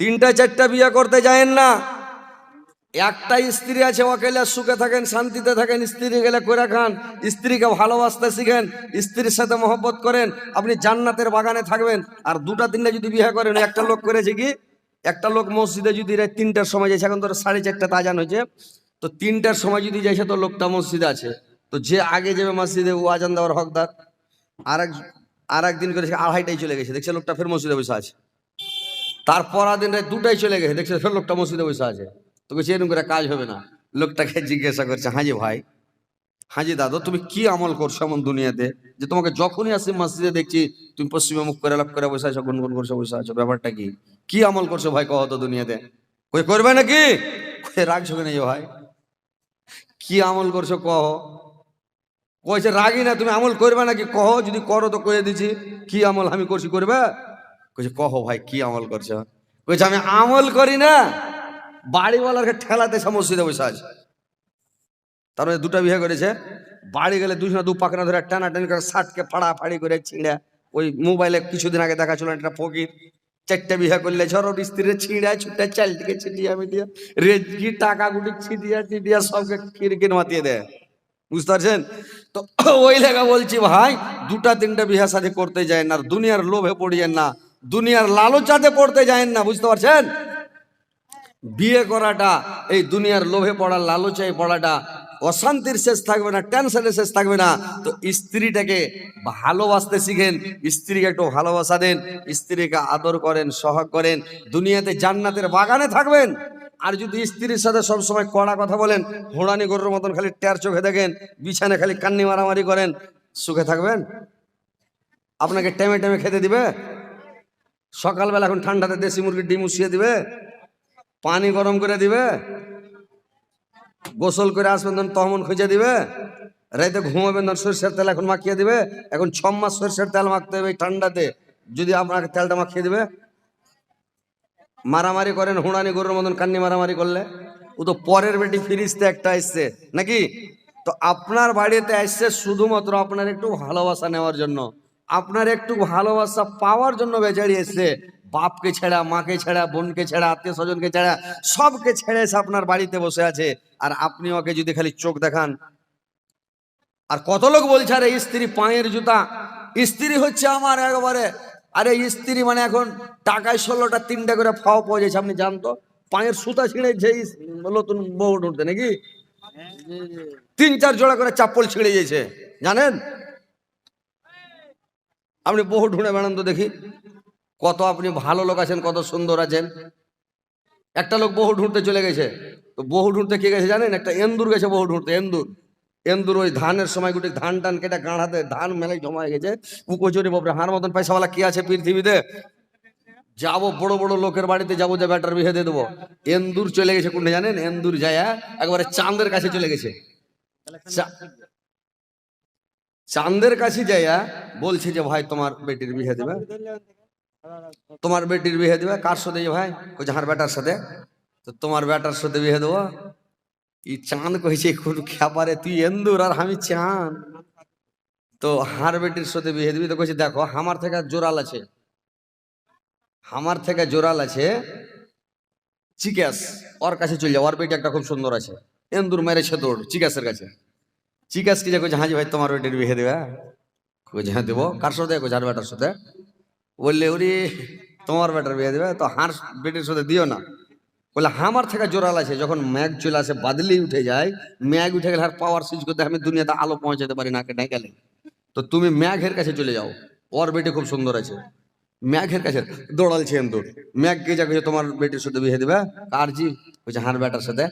তিনটা চারটা বিয়ে করতে যায়েন না। একটা স্ত্রী আছে অকেলে সুখে থাকেন, শান্তিতে থাকেন, স্ত্রী গেলে করে খান, স্ত্রীকে ভালোবাসতে শিখেন, স্ত্রীর সাথে মহব্বত করেন, আপনি জান্নাতের বাগানে থাকবেন, আর দুটা তিনটা যদি বিয়ে করেন, একটা লোক করেছে কি, একটা লোক মসজিদে যদি তিনটার সময় যাইছে, এখন ধরো সাড়ে চারটা তাজান হয়েছে, তো তিনটার সময় যদি যাইছে, তো লোকটা মসজিদে আছে। তো যে আগে যাবে মসজিদে, ও আজান দেওয়ার হকদার। আর এক আর একদিন করেছে আড়াইটাই চলে গেছে, দেখছে লোকটা ফের মসজিদে বসে আছে। তারপর দিন রাত দুটাই চলে গেছে। দেখছে ফের লোকটা মসজিদে বসে আছে। তো বলছে, এরকম করে কাজ হবে না। লোকটাকে জিজ্ঞাসা করছে, হাজি ভাই, হাজি দাদা, তুমি কি আমল করছ এমন দুনিয়াতে? যে তোমাকে যখনই আসি মসজিদে দেখছি, তুমি পশ্চিমে মুখ করে লাভ করে বসে আছো, গুনগুন করছ বসে আছো, ব্যাপারটা কি? কি আমল করছ ভাই কহ তো দুনিয়াতে? কই, করবে নাকি? রাখছো কেন যে ভাই। কি আমল করছ কহ কইছে রাগি না, তুমি আমল করবে নাকি? কহ যদি করো তো কয়ে দিছি। কি আমল আমি করছি, করবে? কইছে, কহ ভাই, কি আমল করছ? কইছে, আমি আমল করি না। বাড়িওয়ালাকে ঠেলাতে সে মসজিদে বসে আছে। তারপরে দুটা বিয়ে করেছে। বাড়ি গেলে দুজনে দু পাকনা ধরে টানা টানি করে শার্টকে ফাড়া ফাড়ি করে ছিঁড়ে। ওই মোবাইলে কিছুদিন আগে দেখা ছিল একটা ফকির। চারটা বিয়ে করলে ঝড় স্ত্রীর ছিঁড়া, ছুটে চাল থেকে ছিটিয়া মিটিয়া রেজকি টাকা গুটি ছিটিয়া ছিটিয়া সবকে কিরকির মাতিয়ে দেয়। বুঝতে পারছেন? তো ওই লেখা বলছি ভাই, দুটা তিনটা বিয়ে সাথে করতে যায় না দুনিয়ার লোভে পড়িয়েন না। দুনিয়ার লালচাতে পড়তে যায় না, বুঝতে পারছেন? বিয়ে করাটা, এই দুনিয়ার লোভে পড়া, লালচায় পড়াটা অশান্তির শেষ থাকবে না, টেনশনের শেষ থাকবে না। তো স্ত্রীটাকে ভালোবাসতে শিখেন, স্ত্রীকে একটু ভালোবাসা দেন, স্ত্রীকে আদর করেন, সহাগ করেন, দুনিয়াতে জান্নাতের বাগানে থাকবেন। আর যদি স্ত্রীর সাথে সবসময় কড়া কথা বলেন, হোড়ানি গরুর মতন খালি টের চোখে দেখেন বিছানে খালি কান্নি মারামারি করেন, সুখে থাকবেন? আপনাকে টেমে টেমে খেতে দিবে? সকালবেলা এখন ঠান্ডাতে দেশি মুরগির ডিম উসিয়ে দিবে, পানি গরম করে দিবে, গোসল করে আসবেন তখন তহমন খুঁজে দিবে, রাইতে ঘুমাবেন তখন সরষের তেল এখন মাখিয়ে দিবে, এখন ছ মাস সরষের তেল মাখতে হবে ঠান্ডাতে, যদি আপনাকে তেলটা মাখিয়ে দিবে। মারামারি করেন, হুঁড়ানি গরুর মতন কান্নি মারামারি করলে, ও তো পরের বেটি ফিরিস্তে একটা আসছে, নাকি? তো আপনার বাড়িতে আসছে শুধুমাত্র আপনার একটু ভালোবাসা নেওয়ার জন্য। আপনার একটু ভালোবাসা পাওয়ার জন্য বেচারি বাপকে ছেড়া, মাকে ছেড়া, বোনকে ছেড়া, আত্মীয় স্বজনকে ছেড়া সবকে ছেড়ে এসে আপনার বাড়িতে বসে আছে। আর আপনি ওকে যদি খালি চোখ দেখান। আর কত লোক বলছে, আরে, স্ত্রী পায়ের জুতা। স্ত্রী হচ্ছে আমার একবারে। আরে, স্ত্রী মানে এখন টাকায় ষোলোটা তিনটা করে ফাও পাওয়া যাচ্ছে আপনি জানতো? পায়ের সুতা ছিঁড়ে যে নতুন বউ ঢুকতে নাকি? তিন চার জোড়া করে চাপ্পল ছিঁড়ে গেছে। জানেন? আপনি বহু ঢুঁড়ে বেড়ান তো দেখি। কত আপনি ভালো লোক আছেন, কত সুন্দর আছেন। একটা লোক বহু ঢুঁড়তে চলে গেছে। তো বহু ঢুঁড়তে কে গেছে জানেন? একটা এন্দুর গেছে বহু ঢুঁড়তে এন্দুর। এন্দুর ওই ধানের সময় গুটি ধান টান কেটে গাঁড়াতে ধান মেলে জমা হয়ে গেছে। উকোচুরি বাপরে হার মতন পয়সাওয়ালা কি আছে পৃথিবীতে? যাব, বড় বড় লোকের বাড়িতে যাব, যে ব্যাটার বিয়ে দিয়ে দেবো। এন্দুর চলে গেছে কোনটা জানেন? এন্দুর যায় একবারে চাঁদের কাছে চলে গেছে। চাঁদের কাছে যাইয়া বলছে যে, ভাই, তোমার বেটির বিয়ে দেবে। তোমার বেটির বিয়ে দেবে? কার সাথে ভাই? ওই যাহার বেটার সাথে। তো তোমার বেটার সাথে বিয়ে দেবো? ই চাঁদ কইছে, কোন খ্যাপারে, তুই এন্দুর আর আমি চাঁদ। তো হার বেটির সাথে বিয়ে দিবি? তো কইছে, দেখো, আমার থেকে জোরাল আছে। আমার থেকে জোরাল আছে চিকাস। ওর কাছে চলে যাও, ওর বেটি একটা খুব সুন্দর আছে। এন্দুর মেরেছে দৌড় চিকাসের কাছে। চিকাস কি যে কইছে হাজি ভাই, তোমার বেটির বিহে দেবে। কইছে হ্যাঁ দেবো? কার সাথে? কইছে হার বেটার সাথে? বললে, ওরে, তোমার বেটার বিয়ে দেবে, তো হার বেটির সাথে দিও না। বলে আমার থেকে জোরাল আছে, যখন ম্যাগ চলে আসে, বাদলি উঠে যায়, ম্যাগ উঠে গেলে আর পাওয়ার সুইচ করতে আমি দুনিয়াতে আলো পৌঁছাতে পারি না কেটে গেলে তো তুমি ম্যাঘের কাছে চলে যাও, ওর বেটি খুব সুন্দর আছে। ম্যাঘের কাছে দৌড়ালছে এন্দুর ম্যাগ কে যা কইছে, তোমার বেটির সাথে বিয়ে দেবে? কার জি কইছে, হার বেটার সাথে?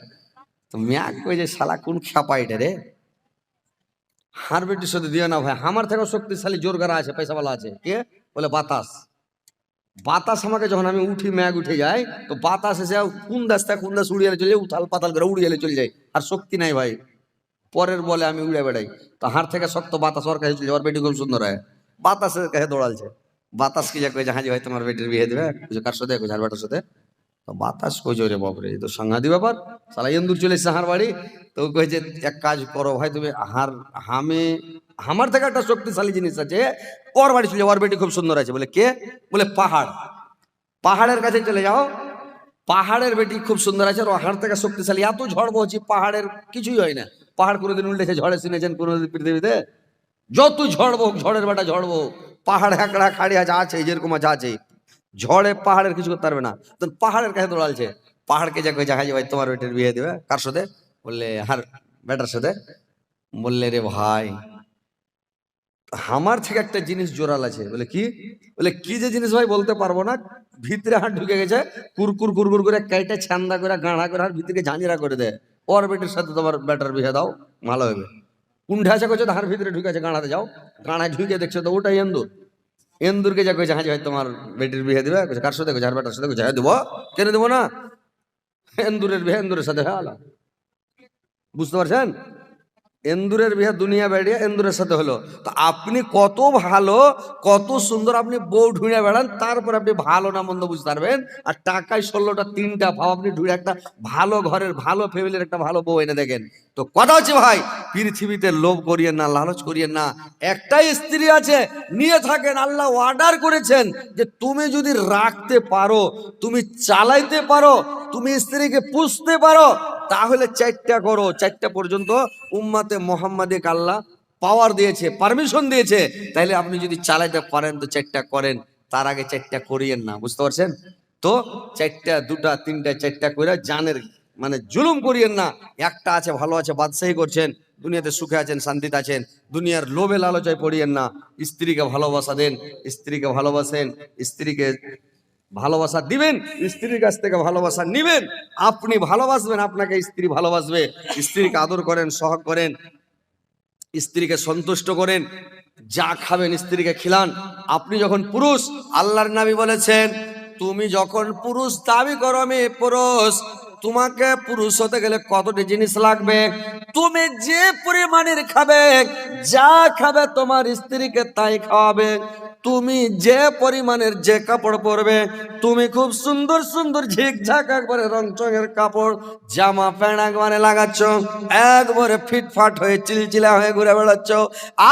তো ম্যাগ কইছে, শালা কোন খ্যাপা এটা রে? হার বেটির সাথে দিও না ভাই। আমার থেকে শক্তিশালী জোরগারা আছে পয়সাওয়ালা আছে। কে? বলে বাতাস। বাতাস আমাকে যখন আমি উঠি ম্যাগ উঠে যাই তো বাতাস এসে কোন দাস থেকে কোন দাস উড়িয়ে চলে যায়, উথাল পাতাল করে উড়িয়ে চলে যায়। আর শক্তি নাই ভাই। পরের বলে আমি উড়ে বেড়াই। তো হার থেকে শক্ত বাতাস ওর কাছে চলে ওর বেটি খুব সুন্দর হয়। বাতাসের কাছে দৌড়ালছে বাতাস কি যা কয়েছে হাজি ভাই, তোমার বেটির বিয়ে দেবে? কার সাথে? কইছে, হার বেটার সাথে? বাতাস কইছে রে বাপরে তো সাংঘাতি ব্যাপার। সালা এন্দুর চলে এসছে হার বাড়ি, তো কইছে এক কাজ করো ভাই, তুমি হার হামে আমার থেকে একটা শক্তিশালী জিনিস আছে, ওর বাড়ি চলে ওর বেটি খুব সুন্দর আছে, বলে কে? বলে পাহাড়। পাহাড়ের কাছে চলে যাও, পাহাড়ের বেটি খুব সুন্দর আছে, আর হাড় থেকে শক্তিশালী। এত ঝড় বহছি, পাহাড়ের কিছুই হয় না। পাহাড় কোনোদিন উল্টেছে ঝড়ে শুনেছেন কোনোদিন পৃথিবীতে। যত ঝড় হোক ঝড়ের বেটা ঝড় হোক পাহাড়, হ্যাকড়া খাড়িয়া যা আছে, যেরকম যা আছে। ঝড়ে পাহাড়ের কিছু করতে পারবে না। তো পাহাড়ের কাছে দৌড়ালছে পাহাড়কে যা কয়ে জাহাজ ভাই তোমার বেটের বিয়ে দেবে, কার সাথে? বললে, হার, বেটার সাথে। বললে, রে ভাই, আমার থেকে একটা জিনিস জোরাল আছে। বলে, কি? বলে, কি যে জিনিস ভাই বলতে পারব না। ভিতরে হাত ঢুকে গেছে, কুরকুর কুরকুর করে কেটে ছান্দা করে, গাঁড়া করে আর ভিতরে ঝাঁঝরা করে দেয় ওর বেটির সাথে তোমার বেটার বিয়ে দাও, ভালো হবে। কুণ্ঠা আছে করছে হার ভিতরে ঢুকে আছে গাঁড়াতে যাও। গাঁড়ায় ঢুকে দেখছ তো, ওটাই এন্দুর। এন্দুরকে যা কইছে হাজি ভাই তোমার বেটির বিয়ে দিবে। কইছে, কার সাথে? কইছে আর বেটার সাথে। কইছে হ্যাঁ দেবো। কেন দেবো না? এন্দুরের বিয়ে এন্দুরের সাথে হ্যাঁ। বুঝতে পারছেন? এন্দুরের বিয়ে দুনিয়া বেড়িয়ে এন্দুরের সাথে হলো। তো আপনি কত ভালো, কত সুন্দর আপনি বউ ঢুঁড়ে বেড়ান, তারপর আপনি ভালো না মন্দ বুঝতে পারবেন। আর টাকায় ষোলোটা, তিনটা ভাব আপনি ঢুঁড়ে একটা ভালো ঘরের, ভালো ফ্যামিলির একটা ভালো বউ এনে দেখেন। তো কথা হচ্ছে ভাই, পৃথিবীতে লোভ করিয়েন না, লালচ করিয়েন না। একটাই স্ত্রী আছে, নিয়ে থাকেন, আল্লাহ অর্ডার করেছেন যে তুমি যদি রাখতে পারো, তুমি চালাইতে পারো, তুমি স্ত্রীকে পুষতে পারো তাহলে চারটা করো, চারটা পর্যন্ত উম্মাতে মোহাম্মদিক আল্লাহ পাওয়ার দিয়েছে পারমিশন দিয়েছে। তাইলে আপনি যদি চালাইতে পারেন তো চারটা করেন, তার আগে চারটা করিয়েন না, বুঝতে পারছেন? তো চারটা, দুটা, তিনটা, চারটা করে জানের মানে জুলুম করিয়েন না। একটা আছে, ভালো আছে, বাদশাহী করছেন, দুনিয়াতে সুখে আছেন, শান্তিতে আছেন, দুনিয়ার লোভে লালচায় পড়িয়েন না। স্ত্রীকে ভালোবাসা দেন, স্ত্রীকে ভালোবাসেন, স্ত্রীকে ভালোবাসা দিবেন, স্ত্রীর কাছ থেকে ভালোবাসা নিবেন। আপনি ভালোবাসবেন, আপনাকে স্ত্রী ভালোবাসবে। স্ত্রীকে আদর করেন সহ করেন, স্ত্রীকে সন্তুষ্ট করেন, যা খাবেন স্ত্রীকে খিলান। আপনি যখন পুরুষ, আল্লাহর নামি বলেছেন, তুমি যখন পুরুষ, দাবি করো আমি পুরুষ। তোমাকে পুরুষ হতে গেলে কতটি জিনিস লাগবে? তুমি যে পরিমাণের খাবে, যা খাবে তোমার স্ত্রীকে তাই খাওয়াবে। তুমি যে পরিমাণের যে কাপড় পরবে, তুমি খুব সুন্দর সুন্দর ঝিকঝাক একবারে রং চঙের কাপড়, জামা প্যান্ট একবারে লাগাচ্ছ, একবারে ফিটফাট হয়ে চিলচিলা হয়ে ঘুরে বেড়াচ্ছ।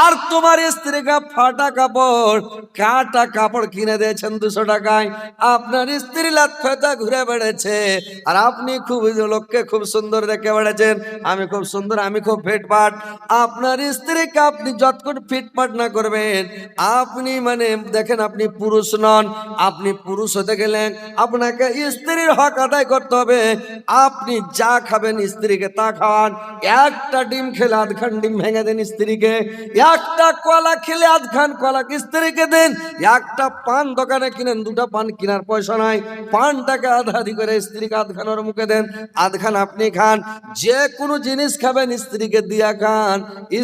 আর তোমার স্ত্রীকে ফাটা কাপড়, কাটা কাপড় কিনে দিয়েছেন দুশো টাকায়। আপনার স্ত্রী লাত ফেতা ঘুরে বেড়েছে আর আপনি খুব লোককে খুব সুন্দর দেখে বেড়েছেন আমি খুব সুন্দর, আমি খুব ফিটফাট। আপনার স্ত্রীকে আপনি যতক্ষণ ফিটফাট না করবেন, আপনি মানে দেখেন আপনি পুরুষ নন, আপনি পুরুষ হতে গেলেন, আপনাকে স্ত্রীর হক আদায় করতে হবে। আপনি যা খাবেন স্ত্রীকে তা খাওয়ান। একটা ডিম খেলে আধখান ডিম ভেঙে দেন স্ত্রীকে, একটা কলা খেলে আধখান কলা স্ত্রীকে দেন, একটা পান দোকানে কিনেন, দুটো পান কেনার পয়সা নাই, পানটাকে আধা আধি করে স্ত্রীকে আধখান ওর মুখে দেন আধখান আপনি খান যে কোনো জিনিস খাবেন স্ত্রীকে দিয়া খান,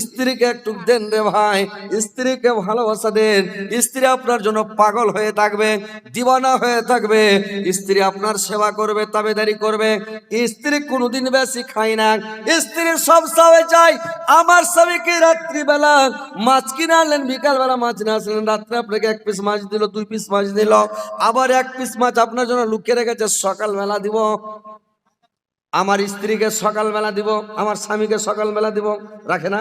স্ত্রীকে একটু দেন রে ভাই, স্ত্রীকে ভালোবাসা দেন স্ত্রী আপনার জন্য পাগল হয়ে থাকবে, দিবানা হয়ে থাকবে। স্ত্রী আপনার সেবা করবে, তাবেদারি করবে। স্ত্রী কোনোদিন বেশি খায় না। স্ত্রীর সব সাবে চাই আমার স্বামীকে রাত্রিবেলা মাছ কিনে আনলেন, বিকালবেলা মাছ না আসলেন। রাত্রে আপনাকে এক পিস মাছ দিল, দুই পিস মাছ দিল। আবার এক পিস মাছ আপনার জন্য লুকিয়ে রেখেছে, সকালবেলা দিব। আমার স্ত্রীকে সকালবেলা দিব, আমার স্বামীকে সকালবেলা দিব। রাখে না?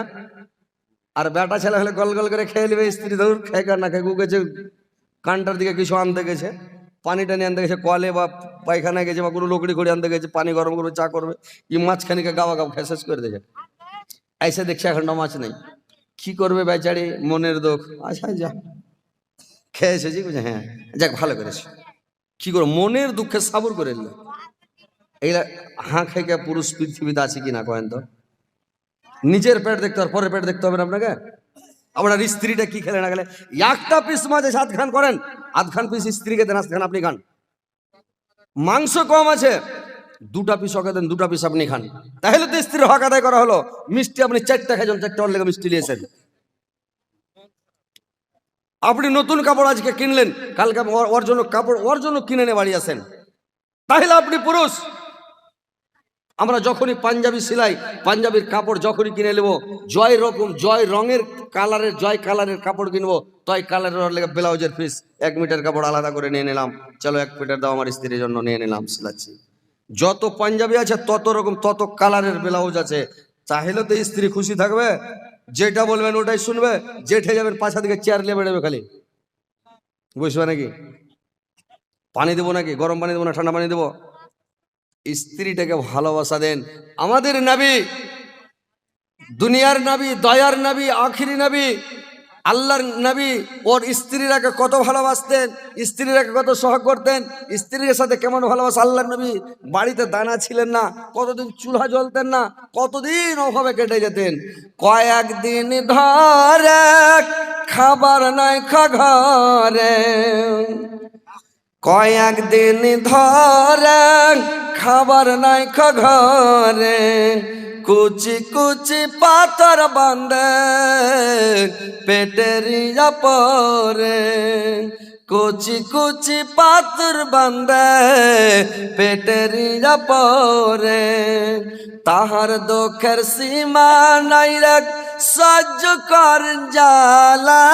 আর বেটা ছেলে হলে গল গল করে খেয়ে নেবে স্ত্রী ধর খেয়ে কার না খেয়ে গেছে কানটার দিকে কিছু আনতে গেছে পানি টানি আনতে গেছে কলে বা পায়খানায় গেছে বা কোনো লোকড়ি করে আনতে গেছে পানি গরম করবে চা করবে এই মাঝখানিকে গাওয়া গাও খেয়ে শেষ করে দিয়েছে। এসে দেখছে এখন মাছ নেই। কি করবে বেচারি মনের দুঃখ। আচ্ছা যা। খেয়ে এসেছি বলছে, হ্যাঁ যাক ভালো করেছে। কি করো মনের দুঃখে সাবর করে নিল। এইগুলা হাঁ খেয়ে পুরুষ পৃথিবীতে আছে কিনা কয়েন তো? নিজের পেট দেখতে হবে, পরের পেট দেখতে হবে না আপনাকে? আপনার স্ত্রীটা কি খেলে না গেলে একটা পিস মাঝে সাত খান করেন, আধ খান পিস স্ত্রীকে দেন খান আপনি খান। মাংস কম আছে, দুটা পিস ওকে দেন, দুটা পিস আপনি খান। তাহলে তো স্ত্রীর হক আদায় করা হলো। মিষ্টি আপনি চারটা খাইছেন চারটা লেগে মিষ্টি নিয়েছেন। আপনি নতুন কাপড় আজকে কিনলেন, কালকে ওর জন্য কাপড়, ওর জন্য কিনে নিয়ে বাড়ি আসেন। তাহলে আপনি পুরুষ আমরা যখনই পাঞ্জাবি সেলাই, পাঞ্জাবির কাপড় যখনই কিনে নেব, জয় রকম, জয় রঙের কালারের, জয় কালারের কাপড় কিনবো তয় কালারের লেগে ব্লাউজের পিস এক মিটার কাপড় আলাদা করে নিয়ে নিলাম। চলো এক মিটার দাও আমার স্ত্রীর জন্য, নিয়ে নিলাম, সেলাচ্ছি। যত পাঞ্জাবি আছে, তত রকম, তত কালারের ব্লাউজ আছে। চাইলে তো স্ত্রী খুশি থাকবে, যেটা বলবেন ওটাই শুনবে, জেঠে যাবেন পাছা দিকে চেয়ার নিয়ে বেড়াবে খালি। বুঝবে নাকি? পানি দেবো নাকি? গরম পানি দেবো না, ঠান্ডা পানি দেবো? স্ত্রীটাকে ভালোবাসা দেন। আমাদের নাবি, দুনিয়ার নাবি, দয়ার নাবি, আখিরি নাবি, আল্লাহর নবী, ওর স্ত্রীরাকে কত ভালোবাসতেন, স্ত্রীরাকে কত সহ করতেন, স্ত্রীর সাথে কেমন ভালোবাসা? আল্লাহর নবী বাড়িতে দানা ছিলেন না, কতদিন চুলা জ্বলতেন না, কতদিন অভাবে কেটে যেতেন। কয়েকদিন ধরে খাবার নাই ঘরে কয়েকদিন ধরে খাবার নাই ঘরে, কুচি কুচি পাথর বান্ধে পেটেরিয়া পরে কুচি কুচি পাথর বান্ধে পেটেরিয়া পরে তাহার দুঃখের সীমা নাই রাখ সহ্য কর জালা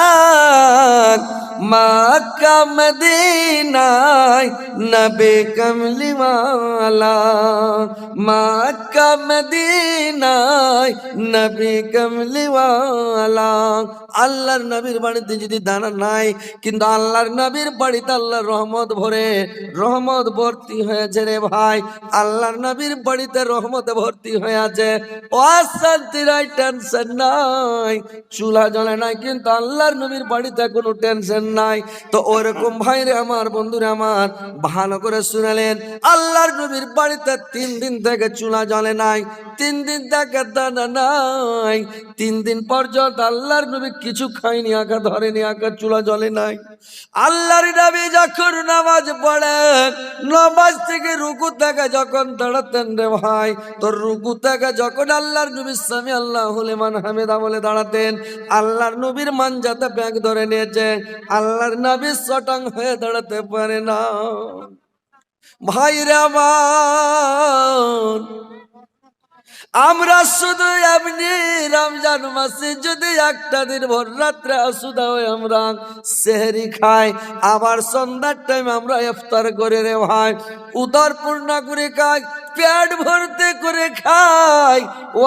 মক্কা মদিনায় নবে কমলিওয়ালা মক্কা মদিনায় নবে কমলিওয়ালা। আল্লাহর নবীর বাড়িতে যদি দানা নাই, কিন্তু আল্লাহর নবীর বাড়িতে আল্লাহর রহমত ভরে, রহমত ভর্তি হয়েছে রে ভাই। আল্লাহর নবীর বাড়িতে রহমত ভর্তি হয়ে আছে অশান্তি নাই টেনশন নাই। চুলা জ্বলে নাই, কিন্তু আল্লাহর নবীর বাড়িতে কোনো টেনশন নাই। তো ওরকম ভাইরে আমার, বন্ধুরা আমার, ভালো করে শুনালেন। আল্লাহর নবীর বাড়িতে তিন দিন থেকে চুলা জ্বলে নাই, তিন দিন থেকে দানা নাই। তিন দিন পর্যন্ত আল্লাহর নবী কিছু খায়নি আঁকা ধরেনি আঁকা চুলা জ্বলে নাই। আল্লাহর নবী যখন নামাজ পড়ে, নামাজ থেকে রুকু থেকে যখন দাঁড়াতেন রে ভাই তোর রুকু থেকে যখন আল্লাহর নবী স্বামী আল্লাহ হলে মান হামেদা বলে দাঁড়াতেন। আল্লাহর নবীর মানজাতে ব্যাগ ধরে নিয়েছে, আল্লাহর নবী সটাং হয়ে দাঁড়াতে পারে না। ভাই রে আমার আমরা শুধু এমনি রমজান মাসে যদি একটা দিন ভোর রাত্রে আসুদা হয়ে আমরা সেহরি খাই, আবার সন্ধ্যার টাইম আমরা ইফতার করে রে ভাই উদর পূর্ণ করে খাই, পেট ভরতে করে খাই,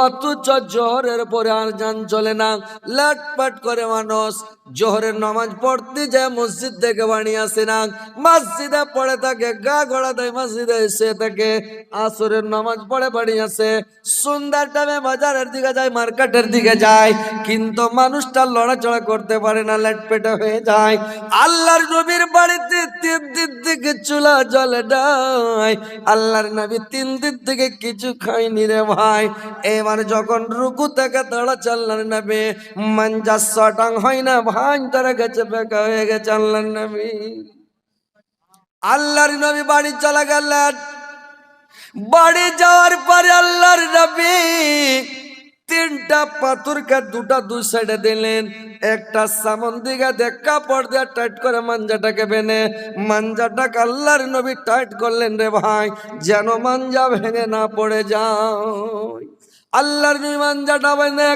অথচ জহরের পরে আর যান চলে না। লাটপাট করে মানুষ, জোহরের নামাজ পড়তে যায়, মসজিদ থেকে বাড়ি আসে না। মসজিদে পড়ে থাকে, গা গড়া দেয়, মসজিদে এসে থাকে, আসরের নামাজ পড়ে বাড়ি আসে। সন্ধ্যার টাইমে বাজারের দিকে যায়, মার্কেটের দিকে যায়। কিন্তু মানুষটা লড়াচড়া করতে পারে না লেটপেটে হয়ে যায়। আল্লাহর নবীর বাড়িতে তিন দিন থেকে চুলা জলে নাই। আল্লাহর নবী তিন দিন থেকে কিছু খাইনি রে ভাই। এবার যখন রুকু থেকে তাড়া চাল্লার নবী, মঞ্জা সটাং হয় না ভাই, তারা গেছে বেকা হয়ে গেছে আল্লাহর নবী। আল্লাহর নবী বাড়ি চলে গেলেন। বাড়ি যাওয়ার পরে আল্লাহর নবী তিনটা পাথরকে দুটা দু সাইডে দিলেন, একটা সামন দিকে দেখ কাপড় দিয়ে টাইট করে মাঞ্জাটাকে বেনে মাঞ্জাটাকে আল্লাহর নবী টাইট করলেন রে ভাই, যেন মাঞ্জা ভেঙে না পড়ে যায়। আল্লাহর নবী মাঞ্জাটা বেনে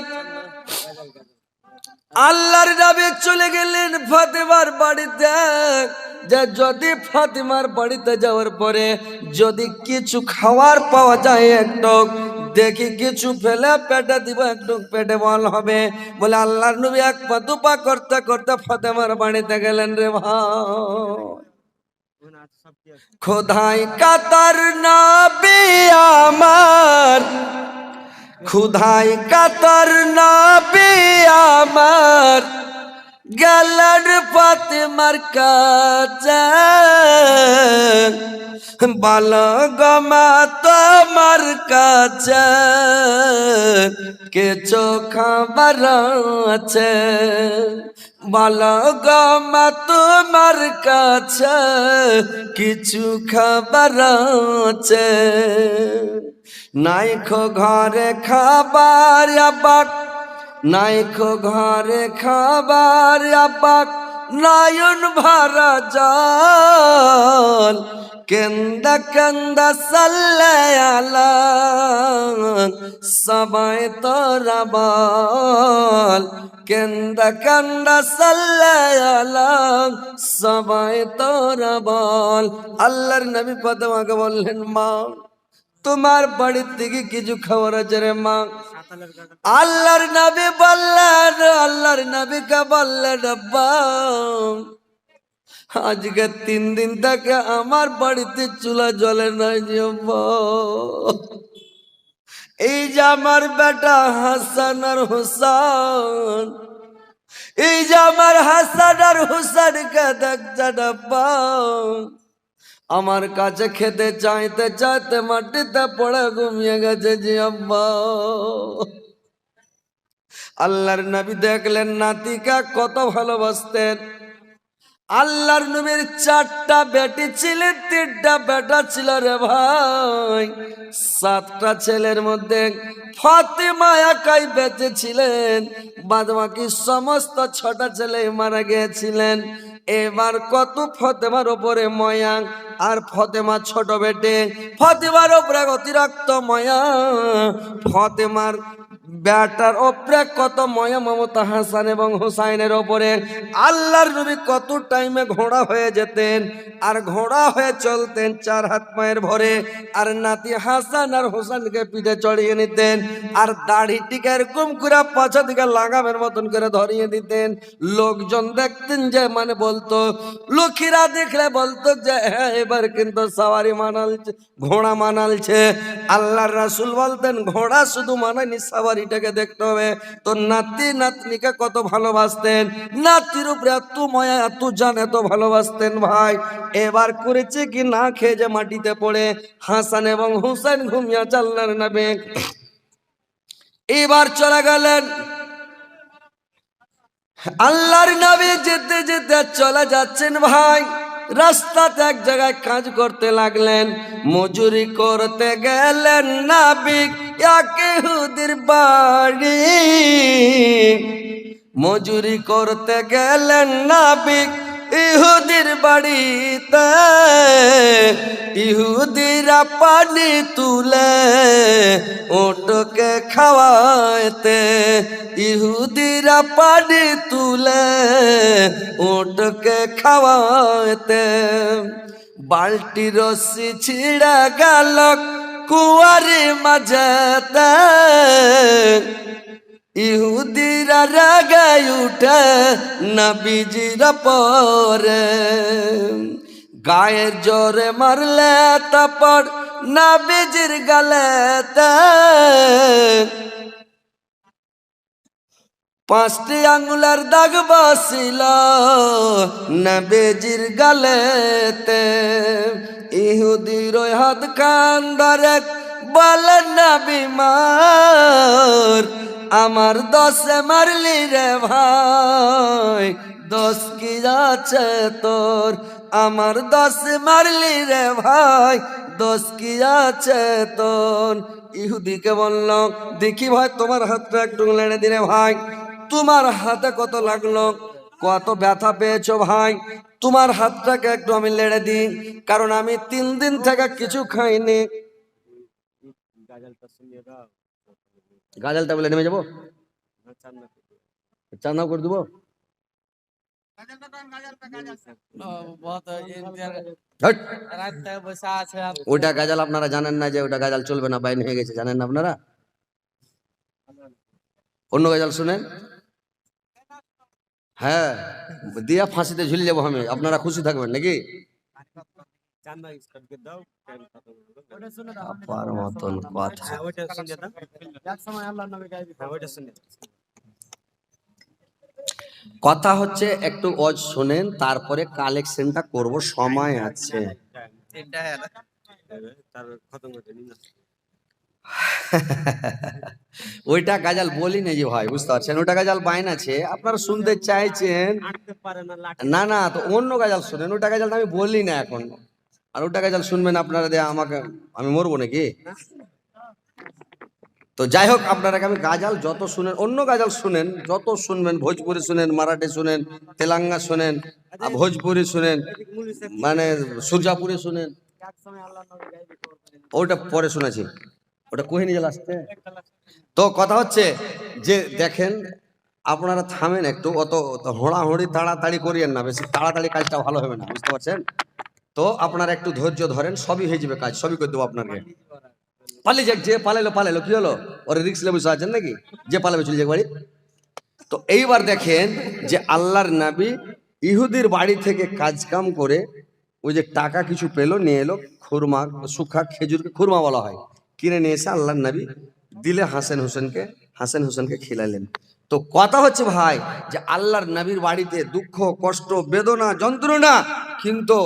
আল্লাহর নবী চলে গেলেন ফাতেমার বাড়িতে। যে যদি ফাতিমার বাড়িতে যাওয়ার পরে যদি কিছু খাওয়ার পাওয়া যায় একটু দেখি কিছু ফেলে পেটে দিব একটু পেটে বল হবে। বলে আল্লাহর নবী এক পা দুপা করতে করতে ফাতেমার বাড়িতে গেলেন রে ভাই। খোদাই কাতার নবী আমার, খুদাই কাতার নবী আমার গেলেন ফাতেমার কাছে বল গমা তোমার কাছে কিছু খাবার আছে বল গমা তোমার কাছে কিছু খাবার আছে নাইখো ঘরে খাবার আবাক নাইখো ঘরে খাবার আবাক নয়ন ভরা জল, কেন্দা কেন্দা সাল্লায়ালা সবাই তোরা বল। কেন্দা কেন্দা সাল্লায়ালা সবাই তোরা বল। আল্লাহর নবী পদমাকে বললেন, মা, তোমার বাড়ির থেকে কিছু খাবার আছে রে মা। আল্লাহর নবী বললেন, আল্লাহর নবীকে বললেন আজকে তিন দিন থেকে আমার বাড়িতে চুলা জ্বলে নাই। এই যে আমার বেটা হাসান আর হুসান, এই যে আমার হাসান আর হুসানকে দেখছেন, আব্বা আমার কাছে খেতে চাইতে চাইতে মাটিতে পড়ে ঘুমিয়ে গেছে জি আব্বা। আল্লাহর নবী দেখলেন নাতিকা কত ভালোবাসতেন। আল্লাহর নবীর চারটা বেটি ছিলেন তিনটা বেটা ছিল রে ভাই। সাতটা ছেলের মধ্যে ফাতেমা একাই বেঁচে ছিলেন বাদ বাকি সমস্ত ছটা ছেলে মারা গিয়েছিলেন। এবার কত ফতেমার ওপরে ময়াং আর ফতেমা ছোট বেটে। ফতেমার ওপরে অতিরিক্ত ময়া ফতেমার ব্যাটার ওপরে কত ময়া মমতা হাসান এবং হুসাইনের ওপরে। আল্লাহর নবী কত টাইমে ঘোড়া হয়ে যেতেন, আর ঘোড়া হয়ে চলতেন চার হাত পায়ের ভরে, আর নাতি হাসান আর হোসেনকে পিঠে চড়িয়ে নিতেন, আর দাড়িটিকে এরকম করে পাছা দিকে লাগামের মতন করে ধরিয়ে দিতেন। লোকজন দেখতেন যে মানে বলতো, লক্ষ্মীরা দেখলে বলতো যে হ্যাঁ এবার কিন্তু সাওয়ারি মানালছে, ঘোড়া মানালছে। আল্লাহর রাসুল বলতেন, ঘোড়া শুধু মানায়নি সাওয়ারিটাকে দেখতে হবে। তো নাতি নাতনিকে কত ভালোবাসতেন। নাতির উপরে এত ময়া, এত জান, এত ভালোবাসতেন ভাই। এবার করেছে কি না খেয়ে যে মাটিতে পড়ে। হাসান এবং হুসেন ঘুমিয়া চাল্লার নাবে। এবার চলে গেলেন। আল্লাহর নবী যেতে যেতে চলে যাচ্ছেন ভাই। রাস্তাতে এক জায়গায় কাজ করতে লাগলেন। মজুরি করতে গেলেন নাবিক। একে হুদির বাড়ি মজুরি করতে গেলেন নাবিক ইহুদির বাড়িতে, ইহুদিরা পানি তুলে ওটকে খাওয়াইতে, ইহুদিরা পানি তুলে ওটকে খাওয়াইতে। বালটি রসি ছিঁড়া গেল কুয়ারি মাঝেতে ইহুদিরা রাগাই উঠে নবীজির পরে। গায়ের জোরে মারলে তারপর নবীজির গালেতে পাঁচটি আঙ্গুলের দাগ বসিল নবেজির গালেতে। ইহুদির হাত খান ধরে বলেন নবী মার, আমার দশে মারলি রে ভাই দশ কি আছে তোর? আমার দশ মারলি রে ভাই, দোষ কি আছে তোর? ইহুদিকে বলল, দেখি ভাই, তোমার হাতটা একটু লেড়ে দিলে ভাই, তোমার হাতে কত লাগল? কত ব্যথা পেয়েছ ভাই? তোমার হাতটাকে একটু আমি লেড়ে দিই কারণ আমি তিন দিন থেকে কিছু খাইনি। গাজালটা বলে নেমে যাব? চান্দাও করে দেবো? হট। ওইটা গাজাল আপনারা জানেন না যে ওটা গাজাল চলবে না বাইন হয়ে গেছে জানেন না আপনারা? অন্য গাজাল শুনেন। হ্যাঁ দিয়া ফাঁসিতে ঝুলে যাব আমি। আপনারা খুশি থাকবেন নাকি? আপার মতন কথা। কথা হচ্ছে একটু অজ শোনেন তারপরে কালেকশনটা করব। সময় আছে। ওইটা গাজাল বলি না যে ভাই, বুঝতে পারছেন? ওটা গাজাল বাইন আছে আপনারা শুনতে চাইছেন? না না, তো অন্য গাজাল শুনেন। ওটা গাজাল আমি বলি না এখন। আর ওটা গাজাল শুনবেন আপনারা দিয়ে আমাকে, আমি মরবো নাকি? তো যাই হোক, আপনারাকে আমি গাজাল যত শুনেন, অন্য গাজাল শুনেন, যত শুনবেন, ভোজপুরি শুনেন, মারাঠি শুনেন, তেলাঙ্গা শুনেন ভোজপুরি শুনেন মানে সুরজাপুরি শুনেন। ওটা পরে শুনেছি ওটা কোহিনী জেলা আসতে তো কথা হচ্ছে যে দেখেন আপনারা থামেন একটু অত অত হোড়াহুড়ি তাড়াতাড়ি করিয়েন না বেশি তাড়াতাড়ি কাজটা ভালো হবে না বুঝতে পারছেন? তো আপনারা একটু ধৈর্য ধরেন সবই হয়ে যাবে কাজ সবই করে দেবো আপনাকে। পালিয়ে যাক যে পালাইলো পালাইলো কি হলো? ওরে রিক্স লেবু আছেন নাকি? যে পালাবে চলে যাক বাড়ি। তো এইবার দেখেন যে আল্লাহর নাবি ইহুদির বাড়ি থেকে কাজ কাম করে ওই যে টাকা কিছু পেল নিয়ে এলো খুরমা সুখা খেজুরকে খুরমা বলা হয়। কিনে নিয়ে এসে আল্লাহ নবী দিলে হাসান হোসেনকে হাসান হোসেনকে খিলাইলেন তো কথা হচ্ছে ভাই যে আল্লাহর নবীর বাড়িতে দুঃখ, কষ্ট, বেদনা, যন্ত্রণা, কিন্তু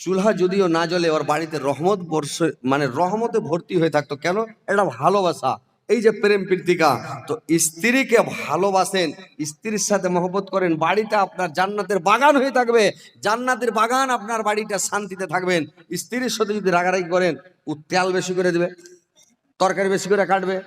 চুলহা যদিও না জ্বলে ওর বাড়িতে রহমত বর্ষে মানে রহমতে ভর্তি হয়ে থাকতো। কেন? এটা ভালোবাসা। এই যে প্রেম প্রীতিকা, তো স্ত্রীকে ভালোবাসেন, স্ত্রীর সাথে মহব্বত করেন, বাড়িতে আপনার জান্নাতের বাগান হয়ে থাকবে, জান্নাতের বাগান আপনার বাড়িটা শান্তিতে থাকবেন, স্ত্রীর সাথে যদি রাগারাগি করেন ও তেল বেশি করে দেবে। তরকারি বেশি করে কাটবে,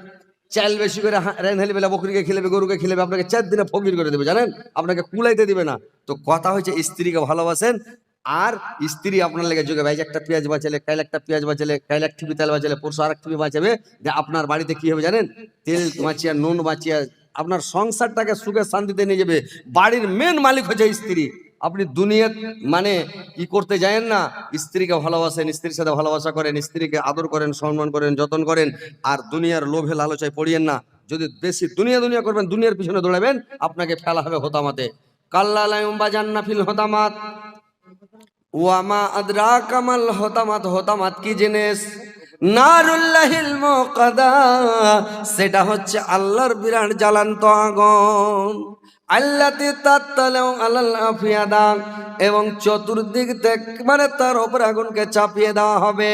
চাল বেশি করে হা- রেঁধে বেলা বকরিকে খেলেবে, গরুকে খেলেবে, আপনাকে চার দিনে ফকির করে দেবে, জানেন? আপনাকে কুলাইতে দিবে না। তো কথা হচ্ছে স্ত্রীকে ভালোবাসেন, আর স্ত্রী আপনার লেগে যোগে ভাই একটা পেঁয়াজ বাঁচালে কাইল একটা পেঁয়াজ বাঁচালে কাইল এক টিপি তেল বাঁচালে, পরশু আর এক টিপি বাঁচাবে, যে আপনার বাড়িতে কি হবে, জানেন? তেল বাঁচিয়া, নুন বাঁচিয়া, আপনার সংসারটাকে সুখে শান্তিতে নিয়ে যাবে। বাড়ির মেন মালিক হচ্ছে স্ত্রী। আপনি দুনিয়া মানে কি করতে যায়েন না, স্ত্রীকে ভালোবাসেন, স্ত্রীর সাথে ভালোবাসা করেন, স্ত্রীকে আদর করেন, সম্মান করেন, যতন করেন, আর দুনিয়ার লোভে লালচায় পড়িয়েন না। যদি বেশি দুনিয়া দুনিয়া করবেন, দুনিয়ার পিছনে দৌড়াবেন, আপনাকে ফেলা হবে হোতামাতে। কাল্লা বাজান্না ফিল হোতামাত। ওয়ামা আদরা কামাল হতামাত হতামাত কি জিনিস? মুকাদা। সেটা হচ্ছে আল্লাহর বিরাট জ্বালান্ত আগুন। আল্লাতি তাত্তালেও আলাল আফিয়াদা এবং চতুর্দিক থেকে মানে তার ওপর আগুনকে চাপিয়ে দেওয়া হবে।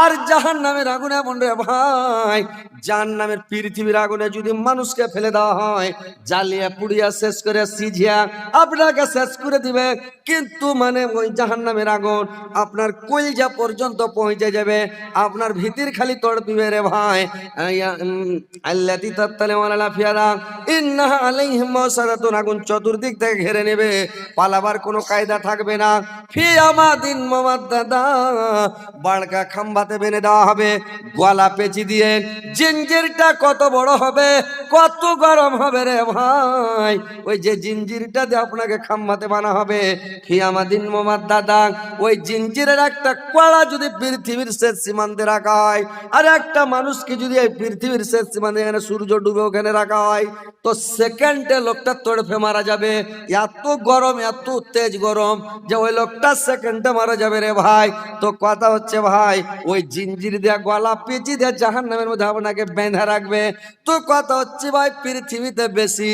আর জাহান নামের আগুন এমন রে ভাই জাহান নামের পৃথিবীর আগুনে যদি মানুষকে ফেলে দেওয়া হয়, জ্বালিয়ে পুড়িয়া শেষ করে সিঝিয়া আপনাকে শেষ করে দিবে। কিন্তু মানে ওই জাহান নামের আগুন আপনার কলজা পর্যন্ত পৌঁছে যাবে। আপনার ভিতির খালি তড়পিবে রে ভাই। আল্লাতি তাত্তালে ওয়ালা ফিয়ারা ইন্নাহা আলাইহিম মাসারাতুন আগুন চতুর্দিক থেকে ঘিরে নেবে, পালাবার কোনো কায়দা থাকবে না। ফি আমাদিন মামাদ্দাদা বাড়কা খাম্বাতে বেঁধে দেওয়া হবে, গলা পেঁচি দিয়ে। জিঞ্জিরটা কত বড় হবে, কত গরম হবে রে ভাই। ওই যে জিঞ্জিরটা দিয়ে আপনাকে খাম্বাতে বানা হবে, ফি আমাদিন মামাদ্দাদা ওই জিঞ্জিরের একটা কড়া যদি পৃথিবীর শেষ সীমান্তে রাখা হয়, আর একটা মানুষকে যদি এই পৃথিবীর শেষ সীমান্তে এখানে সূর্য ডুবে ওখানে রাখা হয়, তো সেকেন্ডে লোকটা তড়ফে মারা যাবে। এত গরম, এত তেজ গরম যে ওই লোকটা সেকেন্ডে মারা যাবে রে ভাই। তো কথা হচ্ছে ভাই, ওই জিঞ্জির দেয়া গলা পেঁচি দিয়ে জাহান নামের মধ্যে আপনাকে বেঁধে রাখবে। তো কথা হচ্ছে ভাই, পৃথিবীতে বেশি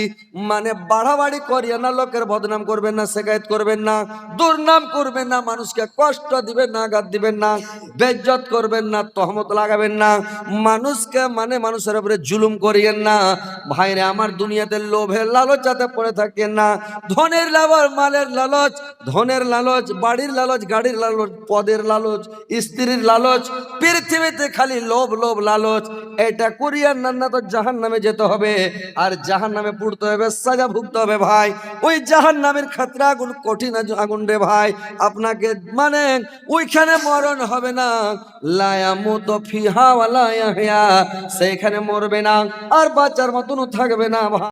মানে বাড়াবাড়ি করিয়ে না, লোকের বদনাম করবেন না শেখায়ত করবেন না, দুর্নাম করবেন না, মানুষকে কষ্ট দিবেন না, আঘাত দিবেন না, বেজ্জত করবেন না, তহমত লাগাবেন না, মানুষকে মানে মানুষের উপরে জুলুম করিয়েন না। ভাইরে, আমার দুনিয়াতে লোভের লালচাতে পড়ে থাকেন না। ধনের লালচ, মালের লালচ, ধনের লালচ, বাড়ির লালচ, গাড়ির লালচ, পদের লালচ, স্ত্রীর লালচ, পৃথিবীতে খালি লোভ লোভ, লালচ। এটা করিয়ার না না তো জাহান নামে যেতে হবে, আর জাহান নামে পড়তে হবে, সাজা ভুগতে হবে ভাই। ওই জাহান নামের খাতরা আগুন, কঠিন আগুন রে ভাই। আপনাকে মানে ওইখানে মরণ হবে না। লায়ামুত ফিহা ওয়ালা ইয়াহইয়া সেইখানে মরবে না, আর বাচ্চার মতনও থাকবে না ভাই।